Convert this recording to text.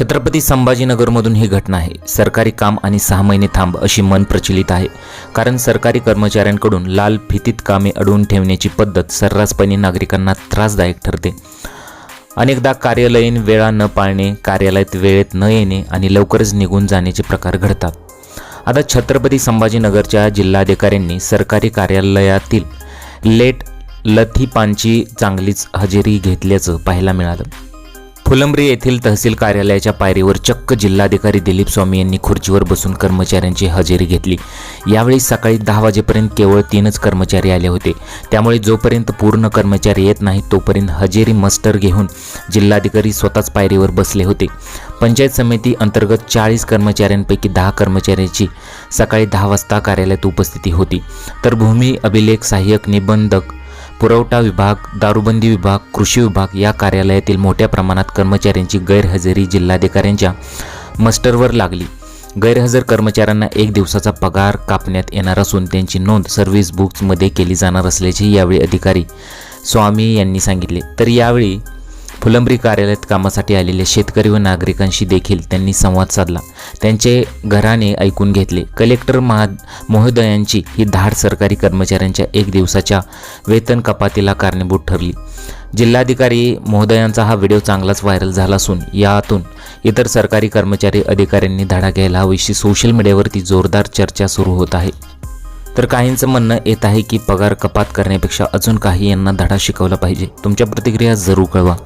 छत्रपती संभाजीनगरमधून ही घटना आहे. सरकारी काम आणि सहा महिने थांब अशी मन प्रचलित आहे. कारण सरकारी कर्मचाऱ्यांकडून लाल फितीत कामे अडवून ठेवण्याची पद्धत सर्रासपणे नागरिकांना त्रासदायक ठरते. अनेकदा कार्यालयीन वेळा न पाळणे कार्यालयात वेळेत न येणे आणि लवकरच निघून जाण्याचे प्रकार घडतात. आता छत्रपती संभाजीनगरच्या जिल्हाधिकाऱ्यांनी सरकारी कार्यालयातील लेट लथीपांची चांगलीच हजेरी घेतल्याचं पाहायला मिळालं. फुलंब्री येथील तहसील कार्यालयाच्या पायरीवर चक्क जिल्हाधिकारी दिलीप स्वामी यांनी खुर्चीवर बसून कर्मचाऱ्यांची हजेरी घेतली. यावेळी सकाळी दहा वाजेपर्यंत केवळ तीनच कर्मचारी आले होते. त्यामुळे जोपर्यंत पूर्ण कर्मचारी येत नाही तोपर्यंत हजेरी मस्टर घेऊन जिल्हाधिकारी स्वतःच पायरीवर बसले होते. पंचायत समिती अंतर्गत चाळीस कर्मचाऱ्यांपैकी दहा कर्मचाऱ्यांची सकाळी दहा वाजता कार्यालयात उपस्थिती होती. तर भूमी अभिलेख सहाय्यक निबंधक पुरवठा विभाग दारूबंदी विभाग कृषी विभाग या कार्यालयातील मोठ्या प्रमाणात कर्मचाऱ्यांची गैरहजेरी जिल्हाधिकाऱ्यांच्या मस्टरवर लागली. गैरहजर कर्मचाऱ्यांना एक दिवसाचा पगार कापण्यात येणार असून त्यांची नोंद सर्व्हिस बुक्समध्ये केली जाणार असल्याचे यावेळी अधिकारी स्वामी यांनी सांगितले. तर यावेळी फुलंब्री कार्यालयात कामासाठी आलेल्या शेतकरी व नागरिकांशी देखील त्यांनी संवाद साधला. त्यांचे घराने ऐकून घेतले. कलेक्टर महा महोदयांची ही धाड सरकारी कर्मचाऱ्यांच्या एक दिवसाच्या वेतन कपातीला कारणीभूत ठरली. जिल्हाधिकारी महोदयांचा हा व्हिडिओ चांगलाच व्हायरल झाला असून यातून इतर सरकारी कर्मचारी अधिकाऱ्यांनी धडा घ्यायला हवीशी सोशल मीडियावरती जोरदार चर्चा सुरू होत आहे. तर काहींचं म्हणणं येत आहे की पगार कपात करण्यापेक्षा अजून काही यांना धडा शिकवला पाहिजे. तुमच्या प्रतिक्रिया जरूर कळवा.